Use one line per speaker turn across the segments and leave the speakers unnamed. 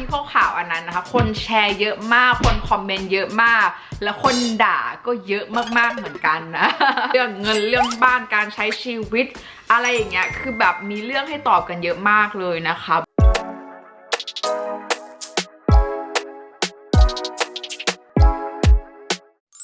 ที่ข้อข่าวอันนั้นนะคะ คนแชร์เยอะมาก คนคอมเมนต์เยอะมาก แล้วคนด่าก็เยอะมากๆเหมือนกันนะ เรื่องเงินเรื่องบ้านการใช้ชีวิต อะไรอย่างเงี้ย คือแบบมีเรื่องให้ตอบกันเยอะมากเลยนะคะ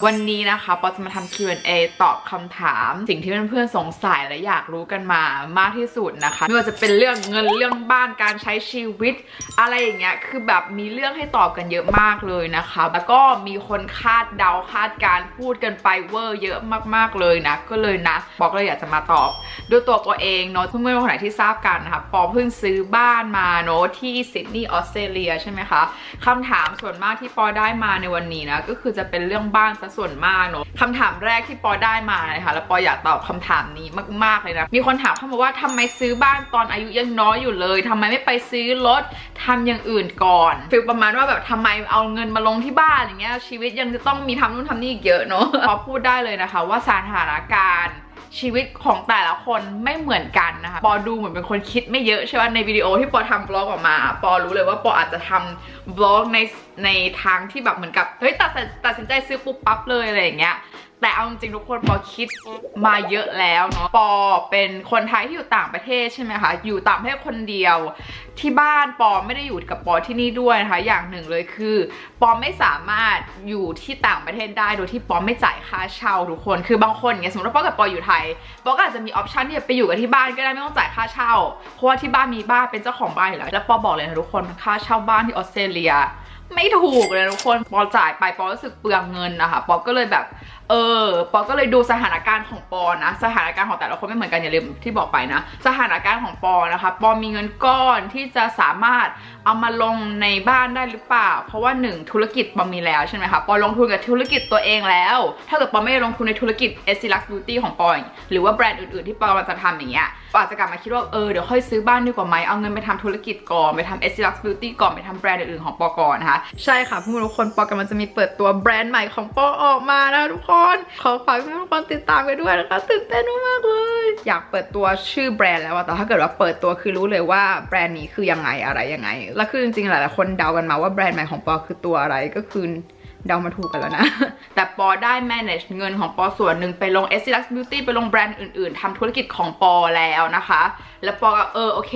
วันนี้นะคะปอจะมาทำ Q&A ตอบคำถาม สิ่งที่เพื่อนๆสงสัยและอยากรู้กันมามากที่สุดนะคะ ไม่ว่าจะเป็นเรื่องเงินเรื่องบ้านการใช้ชีวิต อะไรอย่างเงี้ยคือแบบมีเรื่องให้ตอบกันเยอะมากเลยนะคะ แล้วก็มีคนคาดเดาคาดการพูดกันไปเวอร์เยอะมากๆเลยนะ ก็เลยนะบอกเลยอยากจะมาตอบด้วยตัวปอเองเนาะเพื่อนๆคนไหนที่ทราบกันนะคะปอเพิ่งซื้อบ้านมาเนาะที่ซิดนีย์ออสเตรเลียใช่ไหมคะคำถามส่วนมากที่ปอได้มาในวันนี้นะก็คือจะเป็นเรื่องบ้านะส่วนมากเนาะคำถามแรกที่ปอได้มานะคะแล้วปออยากตอบคำถามนี้มากๆเลยนะ มีคนถามเข้ามาว่าทำไมซื้อบ้านตอนอายุยังน้อยอยู่เลยทำไมไม่ไปซื้อรถทำอย่างอื่นก่อนฟีลประมาณว่าแบบทำไมเอาเงินมาลงที่บ้านอย่างเงี้ยชีวิตยังจะต้องมีทำนู่นทำนี่อีกเยอะเนาะพอพูดได้เลยนะคะ ว่าสถานการณ์ชีวิตของแต่ละคนไม่เหมือนกันนะคะปอดูเหมือนเป็นคนคิดไม่เยอะใช่ไหมในวิดีโอที่ปอทำบล็อกออกมา ปอรู้เลยว่าปออาจจะทำบล็อกใน ในทางที่แบบเหมือนกับเฮ้ยตัดสินตัดสินใจซื้อปุ๊บปั๊บเลยอะไรอย่างเงี้ยแต่เอาจริงๆทุกคนปอคิดมาเยอะแล้วเนาะปอเป็นคนไทยที่อยู่ต่างประเทศใช่ไหมคะอยู่ต่างประเทศคนเดียว ที่บ้านปอไม่ได้อยู่กับปอที่นี่ด้วยนะคะอย่างหนึ่งเลยคือ ปอไม่สามารถอยู่ที่ต่างประเทศได้โดยที่ปอไม่จ่ายค่าเช่าทุกคน คือบางคนอย่างเงี้ยสมมติว่าปอกับปออยู่ไทยปอก็อาจจะมีออปชันที่จะไปอยู่กับที่บ้านก็ได้ไม่ต้องจ่ายค่าเช่าเพราะว่าที่บ้านมีบ้านเป็นเจ้าของบ้านอยู่แล้วแล้วปอบอกเลยนะทุกคนค่าเช่าบ้านที่ออสเตรเลีย ไม่ถูกเลยทุกคนปอจ่ายไปปอรู้สึกเปลืองเงินนะคะปอก็เลยแบบ เออปอก็เลยดูสถานการณ์ของปอนะ สถานการณ์ของแต่ละคนไม่เหมือนกันอย่าลืมที่บอกไปนะ สถานการณ์ของปอนะคะปอมีเงินก้อนที่จะสามารถเอามาลงในบ้านได้หรือเปล่า เพราะว่าหนึ่งธุรกิจปอมีแล้วใช่ไหมคะปอลงทุนกับธุรกิจตัวเองแล้ว ถ้าเกิดปอไม่ลงทุนในธุรกิจ e s s i l u x Beauty ของปอหรือว่าแบรนด์อื่นๆที่ปอมันจะทำอย่างเงี้ยปออาจจะกลับมาคิดว่าเออเดี๋ยวค่อยซื้อบ้านดีกว่าไหมเอาเงินไปทำธุรกิจก่อนไปทำ e s s i l u x Beauty ก่อนไปทำแบรนด์อื่นๆของปอก่อนนะคะใช่ค่ะผู้ทุกคนปอกำลังจะมีเปิดตัวแบรนด์ใหม่ของปอออกมานะคะทุกคน ขอฝากทุกคนติดตามไปด้วยนะคะตื่นเต้นมากๆเลย อยากเปิดตัวชื่อแบรนด์แล้วอะแต่ถ้าเกิดว่าเปิดตัวคือรู้เลยว่าแบรนด์นี้คือยังไงอะไรยังไง แล้วคือจริงๆหลายๆคนเดากันมาว่าแบรนด์ใหม่ของปอคือตัวอะไรก็คือ เดามาถูกกันแล้วนะ แต่ปอได้ manage เงินของปอส่วนหนึ่งไปลง e s s i l u x Beauty ไปลงแบรนด์อื่นๆทำธุรกิจของปอแล้วนะคะ แล้วปอก็เออโอเค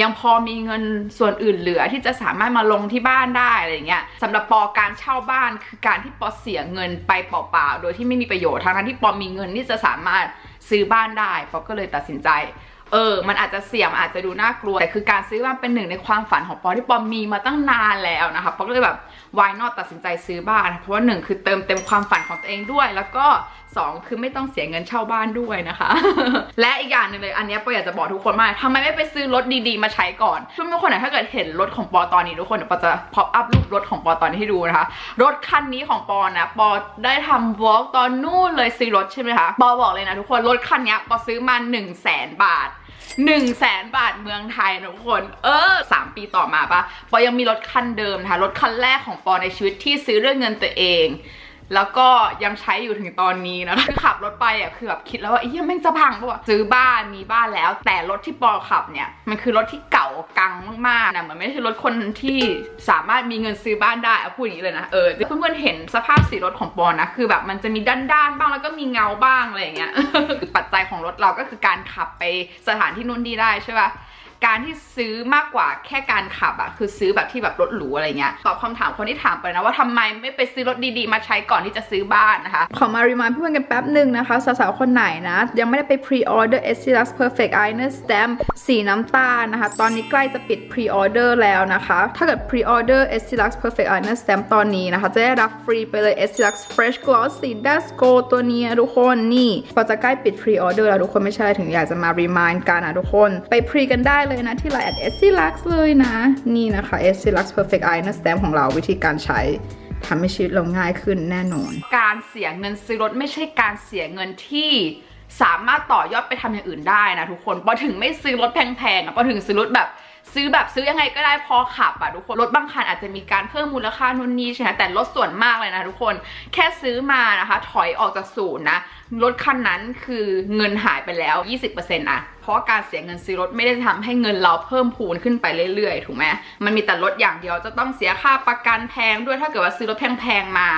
ยังพอมีเงินส่วนอื่นเหลือที่จะสามารถมาลงที่บ้านได้อะไรเงี้ยสำหรับปอการเช่าบ้านคือการที่ปอเสียเงินไปเปล่าๆโดยที่ไม่มีประโยชน์ทั้งนั้นที่ปอมีเงินที่จะสามารถซื้อบ้านได้ปอก็เลยตัดสินใจ เออ มันอาจจะเสี่ยงมันอาจจะดูน่ากลัว แต่คือการซื้อบ้านเป็นหนึ่งในความฝันของปอที่ปอมีมาตั้งนานแล้วนะคะปอก็เลยแบบวายนอตตัดสินใจซื้อบ้าน เพราะว่าหนึ่งคือเติมเต็มความฝันของตัวเองด้วย แล้วก็ สองคือไม่ต้องเสียเงินเช่าบ้านด้วยนะคะ และอีกอย่างหนึ่งเลยอันนี้ปออยากจะบอกทุกคนมากทำไมไม่ไปซื้อรถดีๆมาใช้ก่อนเพื่อนๆคนถ้าเกิดเห็นรถของปอตอนนี้ทุกคนเดี๋ยวปอจะ pop up รูปรถของปอตอนนี้ให้ดูนะคะ รถคันนี้ของปอนะปอได้ทำ vlog ตอนนู่นเลยซื้อรถใช่ไหมคะปอบอกเลยนะทุกคนรถคันนี้ปอซื้อมา1 0 0 0 0แสนบาท1 0 0 0 0แสนบาทเมืองไทยนะทุกคน เออ 3 ปีต่อมาปะปอยังมีรถคันเดิมนะคะรถคันแรกของปอในชีวิตที่ซื้อเรื่องเงินตัวเอง แล้วก็ยังใช้อยู่ถึงตอนนี้นะคือขับรถไปอะคือแบบคิดแล้วว่าไอ้ยแม่งจะพังปะวะซื้อบ้านมีบ้านแล้ว แต่รถที่ปอขับเนี่ยมันคือรถที่เก่ากังมากๆนะเหมือนไม่ใช่รถคนที่สามารถมีเงินซื้อบ้านได้เอาพูดอย่างนี้เลยนะเออเพื่อนๆเห็นสภาพสีรถของปอนะคือแบบมันจะมีด้านๆบ้างแล้วก็มีเงาบ้างอะไรอย่างเงี้ยปัจจัยของรถเราก็คือการขับไปสถานที่นู่นนี่ได้ใช่ปะ การที่ซื้อมากกว่าแค่การขับอะคือซื้อแบบที่แบบรถหรูอะไรเงี้ยตอบคำถามคนที่ถามไปนะว่าทำไมไม่ไปซื้อรถดีๆ มาใช้ก่อนที่จะซื้อบ้านนะคะ ขอมารีมายเพื่อนกันแป๊บหนึ่งนะคะสาวๆคนไหนนะ ยังไม่ได้ไป pre-order e s i l u x Perfect Eyeliner Stamp สีน้ำตาลนะคะ ตอนนี้ใกล้จะปิด pre-order แล้วนะคะ ถ้าเกิด pre-order e s i l u x Perfect Eyeliner Stamp ตอนนี้นะคะ จะได้รับฟรีไปเลย e s i l u x Fresh Gloss สี Dash Go ตัวนี้ทุกคนนี่พอจะใกล้ปิด pre-order แล้วทุกคนไม่ใช่ถึงอยากจะมา remin กันนะทุกคนไป pre กันได้เลยนะที่ไลน์ at e s i l u x เลยนะ นี่นะคะ e s i l u x Perfect Eyeliner Stamp ของเราวิธีการใช้ทำให้ชีวิตเราง่ายขึ้นแน่นอน การเสียเงินซื้อรถไม่ใช่การเสียเงินที่ สามารถต่อยอดไปทำอย่างอื่นได้นะทุกคนปอถึงไม่ซื้อรถแพงๆอะปอถึงซื้อรถแบบซื้อแบบซื้อยังไงก็ได้พอขับอะทุกคนรถบางคันอาจจะมีการเพิ่มมูลค่านู่นนี่ใช่ไหมแต่รถส่วนมากเลยนะทุกคนแค่ซื้อมานะคะ ถอยออกจากศูนย์นะรถคันนั้นคือเงินหายไปแล้ว 20%อะเพราะการเสียเงินซื้อรถไม่ได้ทำให้เงินเราเพิ่มพูนขึ้นไปเรื่อยๆ ถูกไหมมันมีแต่รถอย่างเดียวจะต้องเสียค่าประกันแพงด้วยถ้าเกิดว่าซื้อรถแพงๆมา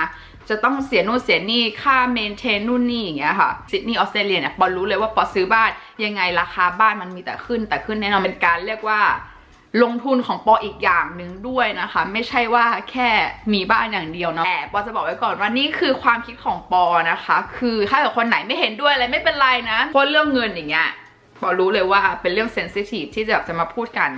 จะต้องเสียนู่นเสียนี่ค่าเมนเทนนู่นนี่อย่างเงี้ยค่ะซิดนีย์ออสเตรเลียเนี่ยปอรู้เลยว่าปอซื้อบ้านยังไงราคาบ้านมันมีแต่ขึ้น แต่ขึ้นแน่นอนเป็นการเรียกว่าลงทุนของปออีกอย่างหนึ่งด้วยนะคะ ไม่ใช่ว่าแค่มีบ้านอย่างเดียวเนาะแต่ปอจะบอกไว้ก่อนว่านี่คือความคิดของปอนะคะ คือถ้าเกิดคนไหนไม่เห็นด้วยอะไรไม่เป็นไรนะเพราะเรื่องเงินอย่างเงี้ยปอรู้เลยว่าเป็นเรื่องเซนซิทีฟที่จะแบบจะมาพูดกัน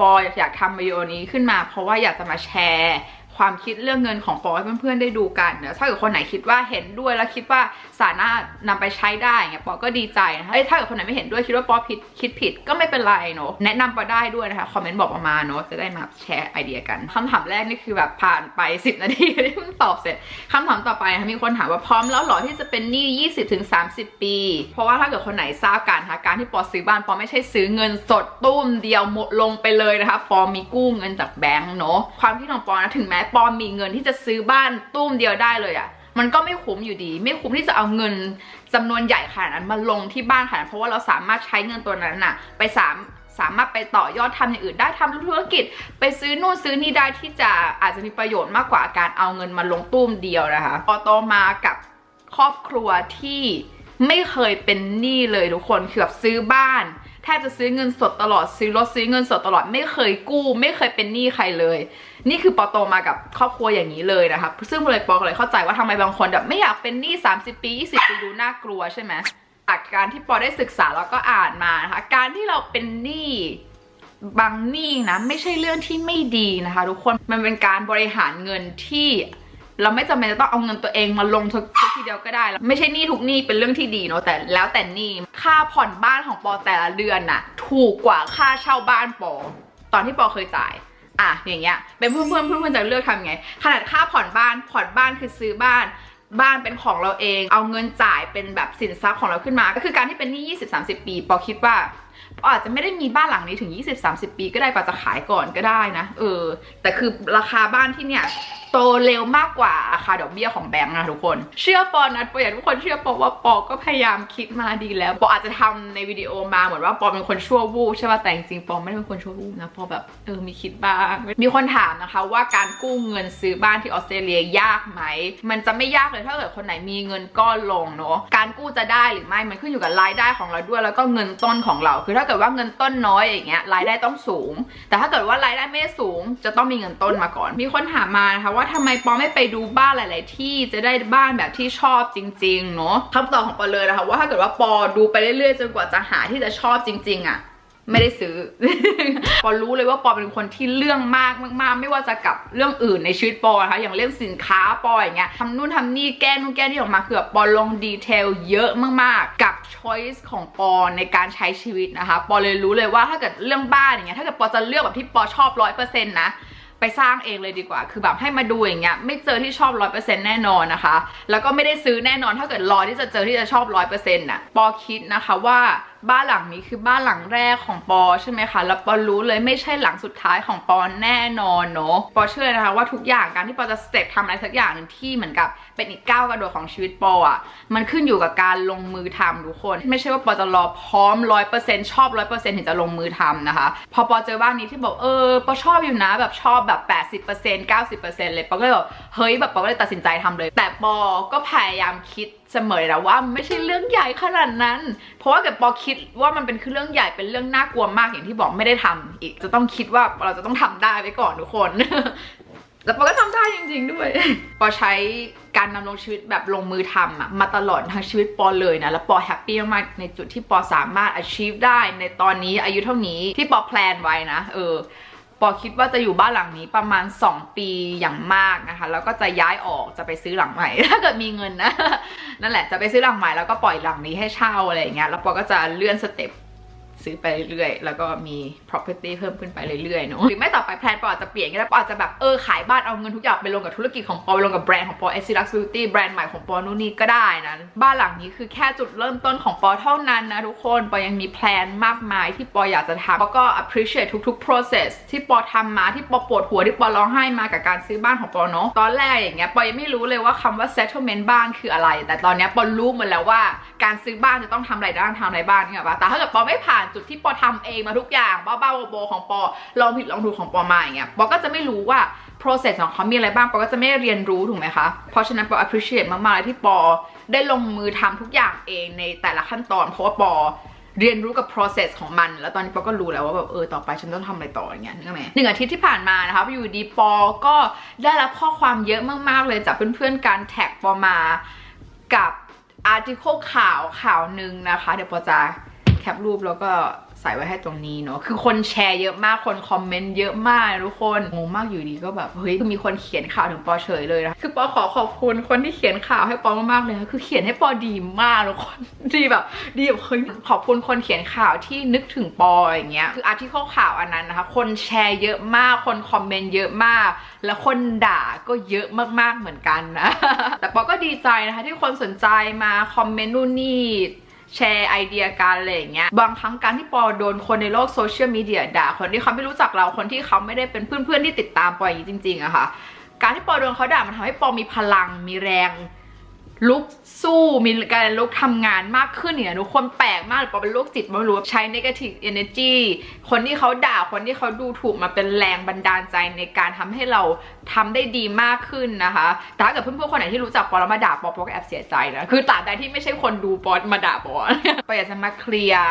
ปออยากทำวิดีโอนี้ขึ้นมา เพราะว่าอยากจะมาแชร์ ความคิดเรื่องเงินของปอให้เพื่อนๆได้ดูกันเนะถ้าเกิดคนไหนคิดว่าเห็นด้วยแล้วคิดว่าสามารถนำไปใช้ได้เงี้ยปอก็ดีใจนะคะเอ้ยถ้าเกิดคนไหนไม่เห็นด้วยคิดว่าปอผิดคิดผิดก็ไม่เป็นไรเนอะแนะนำปอได้ด้วยนะคะคอมเมนต์บอกมามาเนอะจะได้มาแชร์ไอเดียกันคำถามแรกนี่คือแบบผ่านไป 10 นาทีที่เพิ่งตอบเสร็จคำถามต่อไปนะมีคนถามว่าพร้อมแล้วหรอที่จะเป็นหนี้20-30 ปี เพราะว่าถ้าเกิดคนไหนทราบกันนะคะการที่ปอซื้อบ้านปอไม่ใช่ซื้อเงินสดตุ้มเดียวหมดลงไปเลยนะคะปอมีกู้เงินจากแบงก์เนอะความคิดของปอนะถึงแม้ปอมมีเงินที่จะซื้อบ้านตุ้มเดียวได้เลยอะมันก็ไม่คุ้มอยู่ดี ไม่คุ้มที่จะเอาเงินจำนวนใหญ่ขนาดนั้นมาลงที่บ้านขนาดเพราะว่าเราสามารถใช้เงินตัวนั้นน่ะ ไปสามสามารถไปต่อยอดทำอย่างอื่นได้ทำธุรกิจ ไปซื้อนู่นซื้อนี่ได้ที่จะอาจจะมีประโยชน์มากกว่าการเอาเงินมาลงตุ้มเดียวนะคะพอโตมากับครอบครัวที่ไม่เคยเป็นหนี้เลยทุกคนคือแบบซื้อบ้าน แทบจะซื้อเงินสดตลอดซื้อรถซื้อเงินสดตลอดไม่เคยกู้ ไม่เคยเป็นหนี้ใครเลย นี่คือปอโตมากับครอบครัวอย่างนี้เลยนะคะซึ่งเลยปอเลยเข้าใจว่าทำไมบางคนแบบไม่อยากเป็นหนี้ 30 ปี 20 ปีดูน่ากลัวใช่ไหมจากการที่ปอได้ศึกษาแล้วก็อ่านมานะคะการที่เราเป็นหนี้บางหนี้นะไม่ใช่เรื่องที่ไม่ดีนะคะ ทุกคนมันเป็นการบริหารเงินที่ เราไม่จำเป็นจะต้องเอาเงินตัวเองมาลงทุกทีเดียวก็ได้ ไม่ใช่หนี้ทุกหนี้เป็นเรื่องที่ดีเนาะแต่แล้วแต่หนี้ค่าผ่อนบ้านของปอแต่ละเดือนน่ะ ถูกกว่าค่าเช่าบ้านปอ ตอนที่ปอเคยจ่ายอะอย่างเงี้ยเป็นเพื่อนเพื่อนเพื่อนจะเลือกทำไงขนาดค่าผ่อนบ้านผ่อนบ้านคือซื้อบ้านบ้านเป็นของเราเอง เอาเงินจ่ายเป็นแบบสินทรัพย์ของเราขึ้นมา ก็คือการที่เป็นหนี้ 20-30 ปี ปอคิดว่าปออาจจะไม่ได้มีบ้านหลังนี้ถึง 20-30 ปีก็ได้ปอจะขายก่อนก็ได้นะ เออ แต่คือราคาบ้านที่เนี่ย โตเร็วมากกว่าราคาดอกเบี้ยของแบงก์นะทุกคน เชื่อปอนะปออยากทุกคนเชื่อปอว่าปอก็พยายามคิดมาดีแล้วปออาจจะทำในวิดีโอมาเหมือนว่าปอเป็นคนชั่ววูบใช่ป่ะแต่จริงๆปอไม่ได้เป็นคนชั่ววูบนะปอแบบเออมีคิดบ้าง มีคนถามนะคะว่าการกู้เงินซื้อบ้านที่ออสเตรเลียยากไหม มันจะไม่ยากเลยถ้าเกิดคนไหนมีเงินก้อนลงเนาะการกู้จะได้หรือไม่มันขึ้นอยู่กับรายได้ของเราด้วย แล้วก็เงินต้นของเรา คือถ้าเกิดว่าเงินต้นน้อยอย่างเงี้ยรายได้ต้องสูง แต่ถ้าเกิดว่ารายได้ไม่ได้สูง จะต้องมีเงินต้นมาก่อน มีคนถามมานะคะว่าทำไมปอไม่ไปดูบ้านหลาย ๆ ที่จะได้บ้านแบบที่ชอบจริง ๆ เนาะคำตอบของปอเลยนะคะว่าถ้าเกิดว่าปอดูไปเรื่อย ๆ จนกว่าจะหาที่จะชอบจริง ๆ อะไม่ได้ซื้อ ปอรู้เลยว่าปอเป็นคนที่เรื่องมากมากๆ ไม่ว่าจะกับเรื่องอื่นในชีวิตปอนะคะ อย่างเรื่องสินค้าปออย่างเงี้ยทำนู่นทำนี่แก้นู่นแก้นี่ออกมาคือบปอลงดีเทลเยอะมากๆ กับ choice ของปอในการใช้ชีวิตนะคะ ปอเลยรู้เลยว่าถ้าเกิดเรื่องบ้านอย่างเงี้ย ถ้าเกิดปอจะเลือกแบบที่ปอชอบร้อยเปอร์เซ็นต์นะ ไปสร้างเองเลยดีกว่า คือแบบให้มาดูอย่างเงี้ย ไม่เจอที่ชอบร้อยเปอร์เซ็นต์แน่นอนนะคะ แล้วก็ไม่ได้ซื้อแน่นอน ถ้าเกิดรอที่จะเจอที่จะชอบร้อยเปอร์เซ็นต์น่ะ ปอคิดนะคะว่า บ้านหลังนี้คือบ้านหลังแรกของปอใช่ไหมคะ แล้วปอรู้เลยไม่ใช่หลังสุดท้ายของปอแน่นอนเนาะ ปอเชื่อนะคะว่าทุกอย่างการที่ปอจะสเต็ปทำอะไรสักอย่างหนึ่งที่เหมือนกับเป็นอีกก้าวกระโดดของชีวิตปออะ มันขึ้นอยู่กับการลงมือทำทุกคน ไม่ใช่ว่าปอจะรอพร้อมร้อยเปอร์เซ็นต์ชอบร้อยเปอร์เซ็นต์ถึงจะลงมือทำนะคะ พอปอเจอบ้านนี้ที่บอกเออปอชอบอยู่นะแบบชอบแบบแปดสิบเปอร์เซ็นต์เก้าสิบเปอร์เซ็นต์เลยปอก็เลยแบบเฮ้ยแบบปอก็เลยตัดสินใจทำเลย แต่ปอก็พยายามคิดเสมอแล้วว่าไม่ใช่เรื่องใหญ่ขนาดนั้น เพราะว่าเกิดปอคิดว่ามันเป็นคือเรื่องใหญ่เป็นเรื่องน่ากลัวมากอย่างที่บอกไม่ได้ทำอีก จะต้องคิดว่าเราจะต้องทำได้ไว้ก่อนทุกคนแล้วปอก็ทำได้จริง ๆ ด้วย ปอใช้การดำรงชีวิตแบบลงมือทำอะมาตลอดทั้งชีวิตปอเลยนะ แล้วปอแฮปปี้มากในจุดที่ปอสามารถ achieve ได้ในตอนนี้อายุเท่านี้ที่ปอแพลนไว้นะ เออ ปอคิดว่าจะอยู่บ้านหลังนี้ประมาณ 2 ปีอย่างมากนะคะ แล้วก็จะย้ายออกจะไปซื้อหลังใหม่ ถ้าเกิดมีเงินนะ นั่นแหละจะไปซื้อหลังใหม่แล้วก็ปล่อยหลังนี้ให้เช่าอะไรอย่างเงี้ยแล้วปอก็จะเลื่อนสเต็ป ซื้อไปเรื่อยๆ แล้วก็มี property เพิ่มขึ้นไปเรื่อยๆเนาะหรือไม่ต่อไปแพลนปออาจจะเปลี่ยนก็ได้ปออาจจะแบบเออขายบ้านเอาเงินทุกอย่างไปลงกับธุรกิจของปอไปลงกับแบรนด์ของปอ e s i l u x Beauty แบรนด์ใหม่ของปอนู่นนี่ก็ได้นะบ้านหลังนี้คือแค่จุดเริ่มต้นของปอเท่านั้นนะทุกคนปอยังมีแพลนมากมายที่ปออยากจะทำปอก็ appreciate ทุกๆ process ที่ปอทำมาที่ปอปวดหัวที่ปอร้องไห้มากับการซื้อบ้านของปอเนาะตอนแรกอย่างเงี้ยปอยังไม่รู้เลยว่าคำว่า settlement บ้านคืออะไร แต่ตอนเนี้ยปอรู้หมดแล้วว่าการซื้อบ้านจะต้องทำอะไรบ้างทำอะไรบ้างเนี่ยปะแต่ถ้าเกิดปอไม่ผ่านจุดที่ปอทำเองมาทุกอย่างบ้าๆโบๆของปอลองผิดลองถูกของปอมาอย่างเงี้ยปอก็จะไม่รู้ว่า process ของเขามีอะไรบ้างปอก็จะไม่เรียนรู้ถูกไหมคะเพราะฉะนั้นปอ appreciate มากๆเลยที่ปอได้ลงมือทำทุกอย่างเองในแต่ละขั้นตอน เพราะว่าปอเรียนรู้กับ process ของมัน แล้วตอนนี้ปอก็รู้แล้วว่าแบบเออต่อไปฉันต้องทำอะไรต่ออย่างเงี้ยนึกไหมหนึ่งอาทิตย์ที่ผ่านมานะคะอยู่ดีปอก็ได้รับข้อความเยอะมากๆเลยจากเพื่อนๆการแท็กปอมากับ article ข่าวข่าวหนึ่งนะคะ เดี๋ยวปอจะ แคปรูปแล้วก็ใส่ไว้ให้ตรงนี้เนาะคือคนแชร์เยอะมากคนคอมเมนต์เยอะมากทุกคนงงมากอยู่ดีก็แบบเฮ้ยคือมีคนเขียนข่าวถึงปอเฉยเลยนะคือปอขอขอบคุณคนที่เขียนข่าวให้ปอมากๆเลยนะคือเขียนให้ปอดีมากทุกคนดีแบบดีแบบเฮ้ยขอบคุณคนเขียนข่าวที่นึกถึงปออย่างเงี้ยคืออาร์ที่ข้อข่าวอันนั้นนะคะ คนแชร์เยอะมากคนคอมเมนต์เยอะมาก แล้วคนด่าก็เยอะมากๆเหมือนกันนะแต่ปอก็ดีใจนะคะที่คนสนใจมาคอมเมนต์นู่นนี่ แชร์ไอเดียกันอะไรอย่างเงี้ยบางครั้งการที่ปอโดนคนในโลกโซเชียลมีเดียด่าคนที่เขาไม่รู้จักเราคนที่เขาไม่ได้เป็นเพื่อนๆที่ติดตามปออย่างนี้จริงๆอะค่ะ การที่ปอโดนเขาด่ามันทำให้ปอมีพลังมีแรง ลุกสู้มีการลุกทำงานมากขึ้นเนี่ยทุกคนแปลกมากปอเป็นโรคจิตไม่รู้ใช้ negative energy คนที่เขาด่าคนที่เขาดูถูกมาเป็นแรงบันดาลใจในการทำให้เราทำได้ดีมากขึ้นนะคะแต่ถ้าเกิดเพื่อนๆคนไหนที่รู้จักปอแล้วมาด่าปอปอก็แอบเสียใจนะคือตราบใดที่ไม่ใช่คนดูปอมาด่าปอปออยากจะมาเคลียร์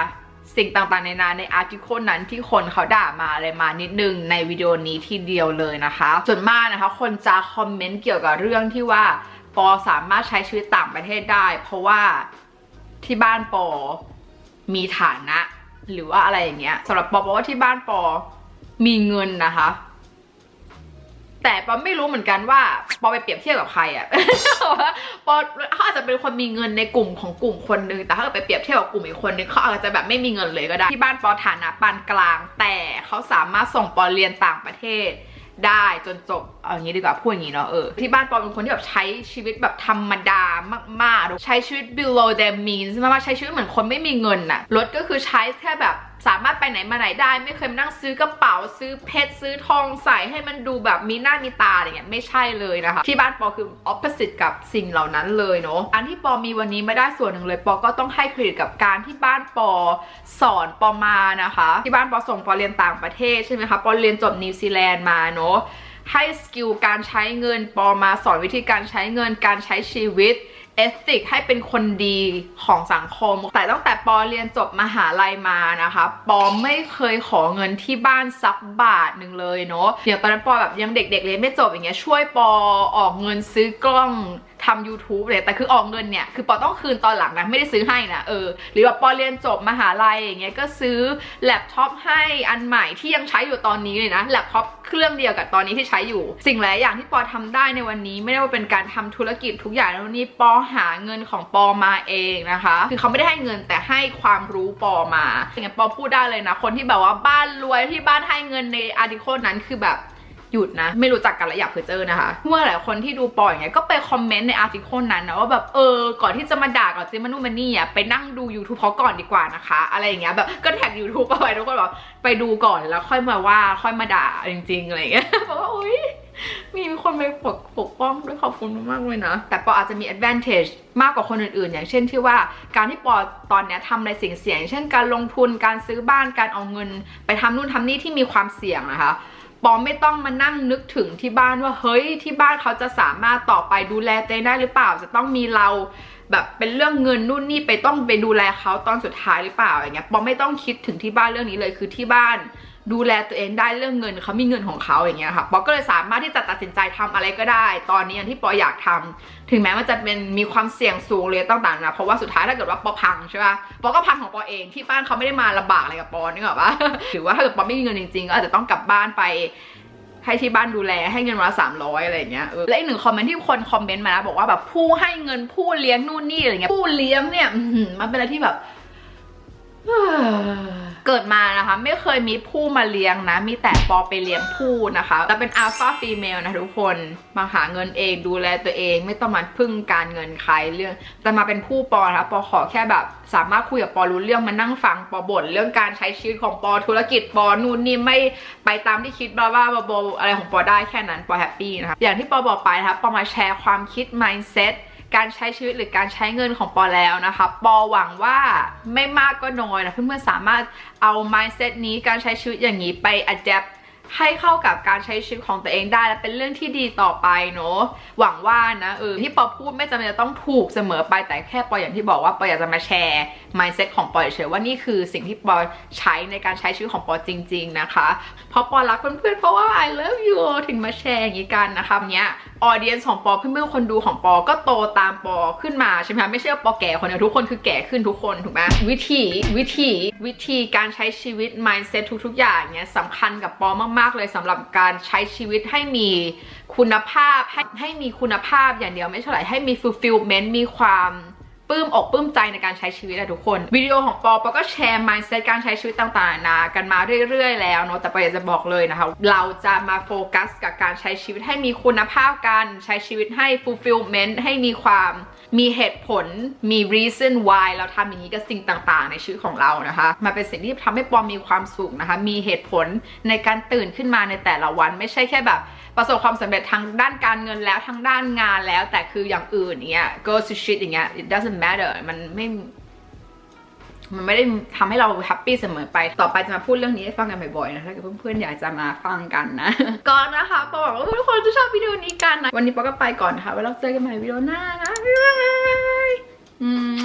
สิ่งต่างๆในนาในอาร์ติคิลนั้นที่คนเขาด่ามาอะไรมานิดนึงในวิดีโอนี้ทีเดียวเลยนะคะ ส่วนมากนะคะ คนจะคอมเมนต์เกี่ยวกับเรื่องที่ว่า ปอสามารถใช้ชีวิตต่างประเทศได้ เพราะว่าที่บ้านปอมีฐานะ หรือว่าอะไรอย่างเงี้ยสำหรับปอปอว่าที่บ้านปอมีเงินนะคะ แต่ปอไม่รู้เหมือนกันว่า ปอไปเปรียบเทียบกับใครอะปอเขาอาจจะเป็นคนมีเงินในกลุ่มของกลุ่มคนนึงแต่ถ้าเกิดไปเปรียบเทียบกับกลุ่มอีกคนนึงเขาอาจจะแบบไม่มีเงินเลยก็ได้ ที่บ้านปอฐานะปานกลาง แต่เขาสามารถส่งปอเรียนต่างประเทศได้จนจบ เอาอย่างนี้ดีกว่าพูดอย่างนี้เนาะเออที่บ้านปอเป็นคนที่แบบใช้ชีวิตแบบธรรมดามากๆ ใช้ชีวิต below their means มากๆใช้ชีวิตเหมือนคนไม่มีเงินน่ะรถก็คือใช้แค่แบบสามารถไปไหนมาไหนได้ ไม่เคยนั่งซื้อกระเป๋าซื้อเพชรซื้อทองใส่ให้มันดูแบบมีหน้ามีตาอะไรเงี้ยไม่ใช่เลยนะคะ ที่บ้านปอคือ opposite กับสิ่งเหล่านั้นเลยเนาะอันที่ปอมีวันนี้ไม่ได้ส่วนหนึ่งเลย ปอก็ต้องให้เครดิตกับการที่บ้านปอสอนปอมานะคะ ที่บ้านปอส่งปอเรียนต่างประเทศใช่ไหมคะปอเรียนจบนิวซีแลนด์มาเนาะ ให้สกิลการใช้เงินปอมาสอนวิธีการใช้เงินการใช้ชีวิตเอติกให้เป็นคนดีของสังคม แต่ตั้งแต่ปอเรียนจบมหาลัยมานะคะ ปอไม่เคยขอเงินที่บ้านสักบาทหนึ่งเลยเนาะอย่างตอนนั้นปอแบบยังเด็กๆเรียนไม่จบอย่างเงี้ยช่วยปอออกเงินซื้อกล้อง ทำ YouTube เลยแต่คือออกเงินเนี่ย คือปอต้องคืนตอนหลังนะ ไม่ได้ซื้อให้นะ เออ หรือว่าปอเรียนจบมหาลัยอย่างเงี้ย ก็ซื้อแล็ปท็อปให้อันใหม่ที่ยังใช้อยู่ตอนนี้เลยนะ แล็ปท็อปเครื่องเดียวกับตอนนี้ที่ใช้อยู่ สิ่งหลายอย่างที่ปอทำได้ในวันนี้ ไม่ได้ว่าเป็นการทำธุรกิจทุกอย่างแล้วนี่ปอหาเงินของปอมาเองนะคะ คือเขาไม่ได้ให้เงินแต่ให้ความรู้ปอมาอย่างเงี้ยปอพูดได้เลยนะ คนที่แบบว่าบ้านรวยที่บ้านให้เงินในอาร์ติเคิลนั้นคือแบบ หยุดนะ ไม่รู้จักกันและอยากเพอเจอนะคะเมื่อหลายคนที่ดูปอยอย่างเงี้ยก็ไปคอมเมนต์ในอาร์ติเคิลนั้นนะว่าแบบเออก่อนที่จะมาด่าก่อนจะมานู่นมานี่อะไปนั่งดู YouTube เขาก่อนดีกว่านะคะ อะไรอย่างเงี้ยแบบก็แท็ก YouTube เอาไว้ทุกคนบอกไปดูก่อนแล้วค่อยมาว่าค่อยมาด่าจริงๆอะไรอย่างเงี้ยบอกว่าอุ้ยมีคนไปปกปกป้องด้วยขอบคุณมากเลยนะ แต่ปออาจจะมี advantage มากกว่าคนอื่นๆ อย่างเช่นที่ว่าการที่ปอตอนเนี้ยทำอะไรเสี่งๆอย่างเช่นการลงทุนการซื้อบ้านการเอาเงิน ไปทำนู่นทำนี่ที่มีความเสี่ยงนะคะ ปอมไม่ต้องมานั่งนึกถึงที่บ้านว่าเฮ้ยที่บ้านเขาจะสามารถต่อไปดูแลเตงได้หรือเปล่า จะต้องมีเราแบบเป็นเรื่องเงินนู่นนี่ไปต้องไปดูแลเขาตอนสุดท้ายหรือเปล่าอย่างเงี้ยปอมไม่ต้องคิดถึงที่บ้านเรื่องนี้เลยคือที่บ้าน ดูแลตัวเองได้เรื่องเงินเขามีเงินของเขาอย่างเงี้ยค่ะปอก็เลยสามารถที่จะตัดสินใจทำอะไรก็ได้ ตอนนี้อย่างที่ปออยากทำถึงแม้มันจะเป็นมีความเสี่ยงสูงเลยต่างๆนะเพราะว่าสุดท้ายถ้าเกิดว่าปอพังใช่ป่ะปอก็พังของปอเองที่บ้านเขาไม่ได้มาลำบากอะไรกับปอนึกออกปะหรือว่าถ้าเกิดปอไม่มีเงินจริงๆก็อาจจะต้องกลับบ้านไปให้ที่บ้านดูแลให้เงินวันละสามร้อยอะไรเงี้ยเออและอีกหนึ่งคอมเมนต์ที่คนคอมเมนต์มานะบอกว่าแบบผู้ให้เงินผู้เลี้ยงนู่นนี่อะไรเงี้ยผู้เลี้ยงเนี่ยมันเป็นอะไรที่แบบ เกิดมานะคะ ไม่เคยมีผู้มาเลี้ยงนะ มีแต่ปอไปเลี้ยงผู้นะคะแต่เป็นอัลฟาฟีเมลนะทุกคนมาหาเงินเองดูแลตัวเอง ไม่ต้องมาพึ่งการเงินใครเรื่อง แต่มาเป็นผู้ปอนะคะปอขอแค่แบบ สามารถคุยกับปอรู้เรื่องมานั่งฟังปอบ่นเรื่องการใช้ชีวิตของปอธุรกิจปอนู่นนี่ไม่ไปตามที่คิดบ้าบ้าบออะไรของปอได้แค่นั้นปอแฮปปี้นะคะอย่างที่ปอบอกไปนะคะปอมาแชร์ความคิด mindset การใช้ชีวิตหรือการใช้เงินของปอแล้วนะคะ ปอหวังว่าไม่มากก็น้อยนะเพื่อนๆสามารถเอา mindset นี้การใช้ชีวิตอย่างนี้ไป adapt ให้เข้ากับการใช้ชีวิตของตัวเองได้และเป็นเรื่องที่ดีต่อไปเนอะหวังว่านะเออที่ปอพูดไม่จำเป็นจะต้องถูกเสมอไปแต่แค่ปออย่างที่บอกว่าปออยากจะมาแชร์ mindset ของปอเฉยว่านี่คือสิ่งที่ปอใช้ในการใช้ชีวิตของปอจริง ๆนะคะ เพราะปอรักเพื่อนๆเพราะว่า I love you ถึงมาแชร์อย่างนี้กันนะคะเนี้ยออเดียนของปอเพื่อนๆคนดูของปอก็โตตามปอขึ้นมาใช่ไหมคะไม่ใช่ว่าปอแก่คนเดียวทุกคนคือแก่ขึ้นทุกคนถูกไหมวิธีวิธีวิธีการใช้ชีวิต mindset ทุกๆ อย่างเนี้ยสำคัญกับปอมากๆมากเลยสำหรับการใช้ชีวิตให้มีคุณภาพให้ให้มีคุณภาพอย่างเดียวไม่ใช่ไรให้มี fulfillment มีความปลื้มอกปลื้มใจในการใช้ชีวิตอะทุกคน วิดีโอของปอปอก็แชร์ mindset การใช้ชีวิตต่างๆนานากันมาเรื่อยๆแล้วเนาะแต่ปออยากจะบอกเลยนะคะ เราจะมาโฟกัสกับการใช้ชีวิตให้มีคุณภาพการใช้ชีวิตให้ fulfillment ให้มีความ มีเหตุผลมี reason why เราทำอย่างนี้กับสิ่งต่างๆ ในชีวิตของเรานะคะมาเป็นสิ่งที่ทำให้ปอมมีความสุขนะคะ มีเหตุผลในการตื่นขึ้นมาในแต่ละวัน ไม่ใช่แค่แบบประสบความสำเร็จทางด้านการเงินแล้วทางด้านงานแล้วแต่คืออย่างอื่นอย่างเงี้ย go to shit อย่างเงี้ย it doesn't matter มันไม่ มันไม่ได้ทำให้เราแฮปปี้เสมอไป ต่อไปจะมาพูดเรื่องนี้ให้ฟังกันบ่อยๆนะถ้าเกิดเพื่อนๆอยากจะมาฟังกันนะก่อนนะคะปอบอกว่าทุกคนจะชอบวิดีโอนี้กันนะ วันนี้ปอก็ไปก่อนนะคะไว้เราเจอกันใหม่วิดีโอหน้านะบ๊ายบายอืม